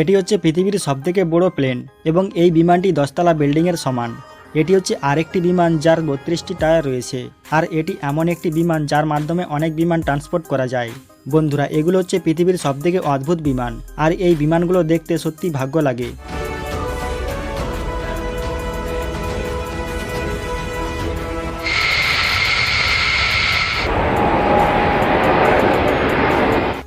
এটি হচ্ছে পৃথিবীর সবথেকে বড় প্লেন এবং এই বিমানটি দশতলা বিল্ডিংয়ের সমান। এটি হচ্ছে আরেকটি বিমান যার বত্রিশটি টায়ার রয়েছে। আর এটি এমন একটি বিমান যার মাধ্যমে অনেক বিমান ট্রান্সপোর্ট করা যায়। বন্ধুরা, এগুলো হচ্ছে পৃথিবীর সবথেকে অদ্ভুত বিমান। আর এই বিমানগুলো দেখতে সত্যি ভাগ্য লাগে।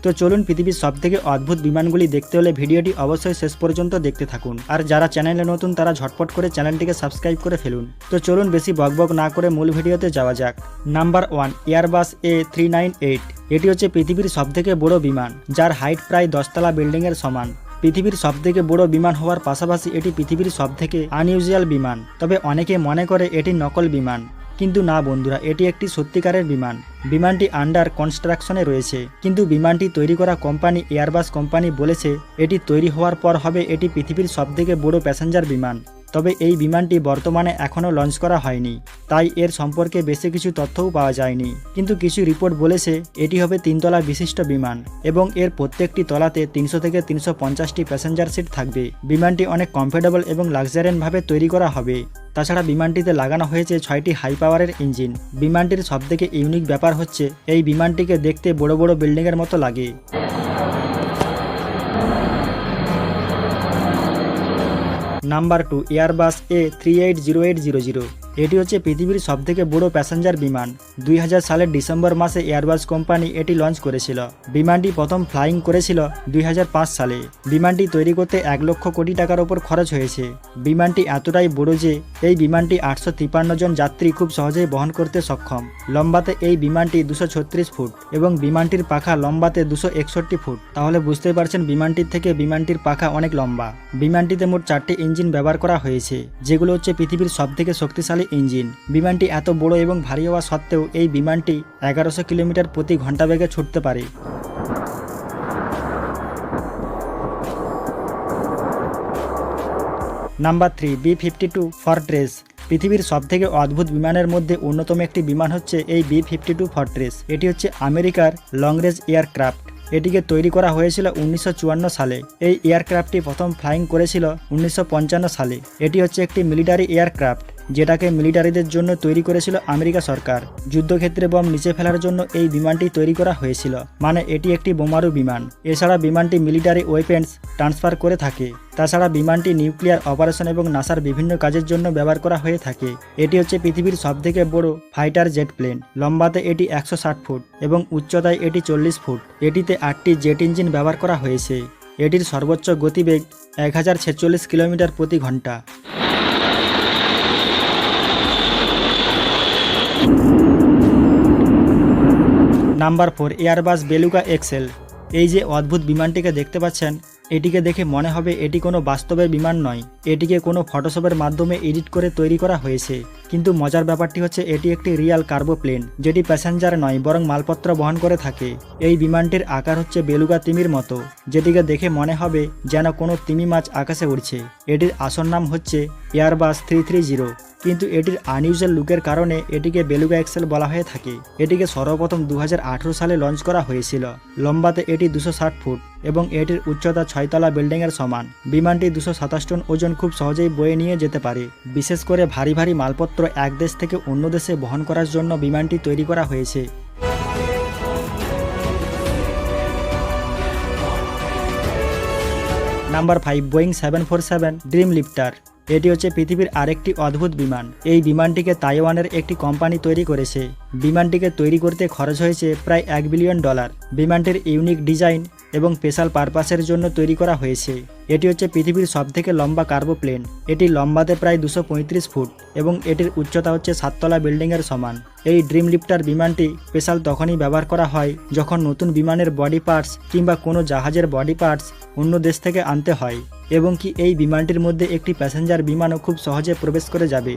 তো চলুন পৃথিবীর সব থেকে অদ্ভুত বিমানগুলি দেখতে হলে ভিডিওটি অবশ্যই শেষ পর্যন্ত দেখতে থাকুন। আর যারা চ্যানেলে নতুন, তারা ঝটপট করে চ্যানেলটিকে সাবস্ক্রাইব করে ফেলুন। তো চলুন বেশি বকবক না করে মূল ভিডিওতে যাওয়া যাক। Number one Airbus A three nine eight এটি হচ্ছে পৃথিবীর সবথেকে বড় বিমান, যার হাইট প্রায় দশতলা বিল্ডিংয়ের সমান। পৃথিবীর সবথেকে বড় বিমান হওয়ার পাশাপাশি এটি পৃথিবীর সবথেকে আনইউজুয়াল বিমান। তবে অনেকে মনে করে এটি নকল বিমান। কিন্তু না বন্ধুরা, এটি একটি সত্যিকারের বিমান। বিমানটি আন্ডার কনস্ট্রাকশনে রয়েছে। কিন্তু বিমানটি তৈরি করা কোম্পানি এয়ারবাস কোম্পানি বলেছে, এটি তৈরি হওয়ার পর হবে এটি পৃথিবীর সবথেকে বড় প্যাসেঞ্জার বিমান। তবে এই বিমানটি বর্তমানে এখনও লঞ্চ করা হয়নি। তাই এর সম্পর্কে বেশি কিছু তথ্যও পাওয়া যায়নি। কিন্তু কিছু রিপোর্ট বলেছে, এটি হবে তিনতলা বিশিষ্ট বিমান এবং এর প্রত্যেকটি তলাতে তিনশো থেকে তিনশো পঞ্চাশটি প্যাসেঞ্জার সিট থাকবে। বিমানটি অনেক কমফোর্টেবল এবং লাক্সারিয়ানভাবে তৈরি করা হবে। তাছাড়া বিমানটিতে লাগানো হয়েছে ছয়টি হাই পাওয়ারের ইঞ্জিন বিমানটির সবথেকে ইউনিক ব্যাপার হচ্ছে, এই বিমানটিকে দেখতে বড় বড় বিল্ডিংয়ের মতো লাগে। Number two Airbus A three eight zero eight zero zero এটি হচ্ছে পৃথিবীর সবথেকে বড় প্যাসেঞ্জার বিমান। দুই হাজার সালের ডিসেম্বর মাসে এয়ারবাস কোম্পানি এটি লঞ্চ করেছিল। বিমানটি প্রথম ফ্লাইং করেছিল দুই হাজার পাঁচ সালে। বিমানটি তৈরি করতে এক লক্ষ কোটি টাকার ওপর খরচ হয়েছে। বিমানটি এতটাই বড় যে, এই বিমানটি আটশো তিপ্পান্ন জন যাত্রী খুব সহজেই বহন করতে সক্ষম। লম্বাতে এই বিমানটি দুশো ফুট এবং বিমানটির পাখা লম্বাতে দুশো ফুট। তাহলে বুঝতে পারছেন বিমানটির থেকে বিমানটির পাখা অনেক লম্বা। বিমানটিতে মোট চারটি ইঞ্জিন ব্যবহার করা হয়েছে, যেগুলো হচ্ছে পৃথিবীর সবথেকে শক্তিশালী ইঞ্জিন। বিমানটি এত বড় এবং ভারী হওয়া সত্ত্বেও এই বিমানটি এগারোশো কিলোমিটার প্রতি ঘণ্টা বেগে ছুটতে পারে। Number three, B fifty two Fortress. পৃথিবীর সবথেকে অদ্ভুত বিমানের মধ্যে অন্যতম একটি বিমান হচ্ছে এই বি ফিফটি টু ফরট্রেস। এটি হচ্ছে আমেরিকার লং রেঞ্জ এয়ারক্রাফট। এটিকে তৈরি করা হয়েছিল উনিশশো চুয়ান্ন সালে। এই এয়ারক্রাফটটি প্রথম ফ্লাইং করেছিল উনিশশো পঞ্চান্ন সালে। এটি হচ্ছে একটি মিলিটারি এয়ারক্রাফট। যেটাকে মিলিটারিদের জন্য তৈরি করেছিল আমেরিকা সরকার। যুদ্ধক্ষেত্রে বম নিচে ফেলার জন্য এই বিমানটি তৈরি করা হয়েছিল মানে এটি একটি বোমারু বিমান। এছাড়া বিমানটি মিলিটারি ওয়েপেন্স ট্রান্সফার করে থাকে। তাছাড়া বিমানটি নিউক্লিয়ার অপারেশন এবং নাসার বিভিন্ন কাজের জন্য ব্যবহার করা হয়ে থাকে। এটি হচ্ছে পৃথিবীর সবথেকে বড় ফাইটার জেট প্লেন। লম্বাতে এটি একশো ষাট ফুট এবং উচ্চতায় এটি চল্লিশ ফুট। এটিতে আটটি জেট ইঞ্জিন ব্যবহার করা হয়েছে। এটির সর্বোচ্চ গতিবেগ এক হাজার ছেচল্লিশ কিলোমিটার প্রতি ঘণ্টা। Number four, Airbus Beluga XL. এই যে অদ্ভুত বিমানটিকে দেখতে পাচ্ছেন, এটিকে দেখে মনে হবে এটি কোনো বাস্তবের বিমান নয়। এটিকে কোনো ফটোশপের মাধ্যমে এডিট করে তৈরি করা হয়েছে। কিন্তু মজার ব্যাপারটি হচ্ছে এটি একটি রিয়াল কার্বো প্লেন, যেটি প্যাসেঞ্জার নয়, বরং মালপত্র বহন করে থাকে। এই বিমানটির আকার হচ্ছে বেলুগা তিমির মতো, যেটিকে দেখে মনে হবে যেন কোনো তিমি মাছ আকাশে উড়ছে। এটির আসল নাম হচ্ছে এয়ারবাস থ্রি থ্রি জিরো। কিন্তু এটির আনইউজুয়াল লুকের কারণে এটিকে বেলুগা এক্সেল বলা হয়ে থাকে। এটিকে সর্বপ্রথম দু হাজার আঠারো সালে লঞ্চ করা হয়েছিল। লম্বাতে এটি দুশো ফুট এবং এটির উচ্চতা ছয়তলা বিল্ডিংয়ের সমান। বিমানটি দুশো সাতাশ টন ওজন খুব সহজেই বয়ে নিয়ে যেতে পারে। বিশেষ করে ভারী ভারী মালপত্র এক দেশ থেকে অন্য দেশে বহন করার জন্য বিমানটি তৈরি করা হয়েছে। Number five, Boeing seven four seven, Dreamlifter. এটি হচ্ছে পৃথিবীর আরেকটি অদ্ভুত বিমান। এই বিমানটিকে তাইওয়ানের একটি কোম্পানি তৈরি করেছে। বিমানটিকে তৈরি করতে খরচ হয়েছে প্রায় এক বিলিয়ন ডলার। বিমানটির ইউনিক ডিজাইন এবং স্পেশাল পারপাসের জন্য তৈরি করা হয়েছে। এটি হচ্ছে পৃথিবীর সবথেকে লম্বা কার্বো প্লেন। এটি লম্বাতে প্রায় দুশো ফুট এবং এটির উচ্চতা হচ্ছে সাততলা বিল্ডিংয়ের সমান। এই ড্রিম লিফটার বিমানটি স্পেশাল তখনই ব্যবহার করা হয় যখন নতুন বিমানের বডি পার্টস কিংবা কোনো জাহাজের বডি পার্টস অন্য দেশ থেকে আনতে হয়। এবং কি এই বিমানটির মধ্যে একটি প্যাসেঞ্জার বিমানও খুব সহজে প্রবেশ করে যাবে।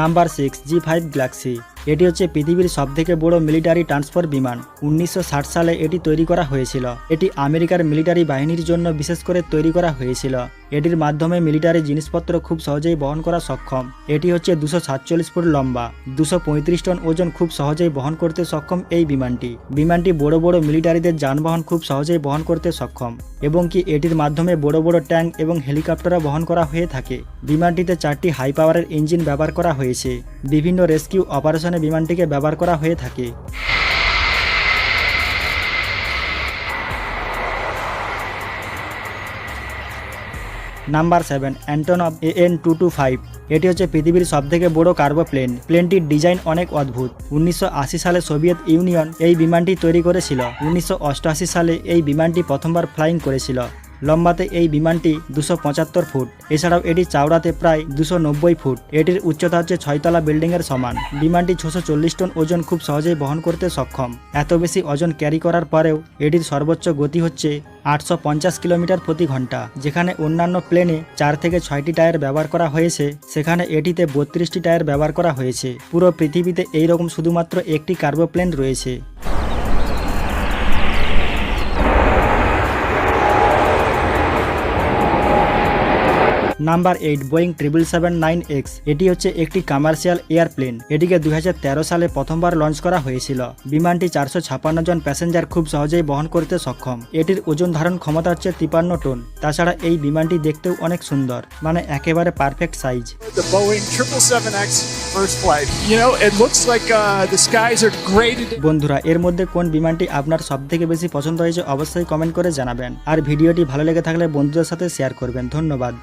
Number six G five Galaxy এটি হচ্ছে পৃথিবীর সবথেকে বড় মিলিটারি ট্রান্সফার বিমান। উনিশশো ষাট সালে এটি তৈরি করা হয়েছিল। এটি আমেরিকার মিলিটারি বাহিনীর জন্য বিশেষ করে তৈরি করা হয়েছিল। এটির মাধ্যমে মিলিটারি জিনিসপত্র খুব সহজেই বহন করা সক্ষম। এটি হচ্ছে দুশো সাতচল্লিশ ফুট লম্বা। দুশো টন ওজন খুব সহজেই বহন করতে সক্ষম এই বিমানটি। বিমানটি বড় বড় মিলিটারিদের যানবাহন খুব সহজেই বহন করতে সক্ষম এবং কি এটির মাধ্যমে বড় বড় ট্যাঙ্ক এবং হেলিকপ্টারও বহন করা হয়ে থাকে। বিমানটিতে চারটি হাই পাওয়ারের ইঞ্জিন ব্যবহার করা হয়েছে। বিভিন্ন রেস্কিউ অপারেশনে বিমানটিকে ব্যবহার করা হয়ে থাকে। Number seven Antonov A N two two five এটি হচ্ছে পৃথিবীর সবথেকে বড় কার্গো প্লেন প্লেনটির ডিজাইন অনেক অদ্ভুত। উনিশশো আশি সালে সোভিয়েত ইউনিয়ন এই বিমানটি তৈরি করেছিল। উনিশশো অষ্টআশি সালে এই বিমানটি প্রথমবার ফ্লাইং করেছিল। লম্বাতে এই বিমানটি দুশো ফুট। এছাড়াও এটি চাওড়াতে প্রায় দুশো ফুট। এটির উচ্চতা হচ্ছে ছয়তলা বিল্ডিংয়ের সমান। বিমানটি ছশো টন ওজন খুব সহজেই বহন করতে সক্ষম। এত বেশি ওজন ক্যারি করার পরেও এটির সর্বোচ্চ গতি হচ্ছে আটশো পঞ্চাশ কিলোমিটার প্রতি ঘণ্টা। যেখানে অন্যান্য প্লেনে চার থেকে ছয়টি টায়ার ব্যবহার করা হয়েছে, সেখানে এটিতে বত্রিশটি টায়ার ব্যবহার করা হয়েছে। পুরো পৃথিবীতে এইরকম শুধুমাত্র একটি কার্বো প্লেন রয়েছে। Number eight Boeing triple seven nine X এটি হচ্ছে একটি কমার্শিয়াল এয়ারপ্লেন এটিকে দু হাজার তেরো সালে প্রথমবার লঞ্চ করা হয়েছিল। বিমানটি চারশো ছাপান্ন জন প্যাসেঞ্জার খুব সহজেই বহন করতে সক্ষম। এটির ওজন ধারণ ক্ষমতা হচ্ছে তিপান্ন টন। তাছাড়া এই বিমানটি দেখতেও অনেক সুন্দর মানে একেবারে perfect size the Boeing 777X first flight. You know, it looks like uh, the skies are graded. বন্ধুরা এর মধ্যে কোন বিমানটি আপনার সব থেকে বেশি পছন্দ হয়েছে অবশ্যই কমেন্ট করে জানাবেন। আর ভিডিওটি ভালো লেগে থাকলে বন্ধুদের সাথে শেয়ার করবেন। ধন্যবাদ।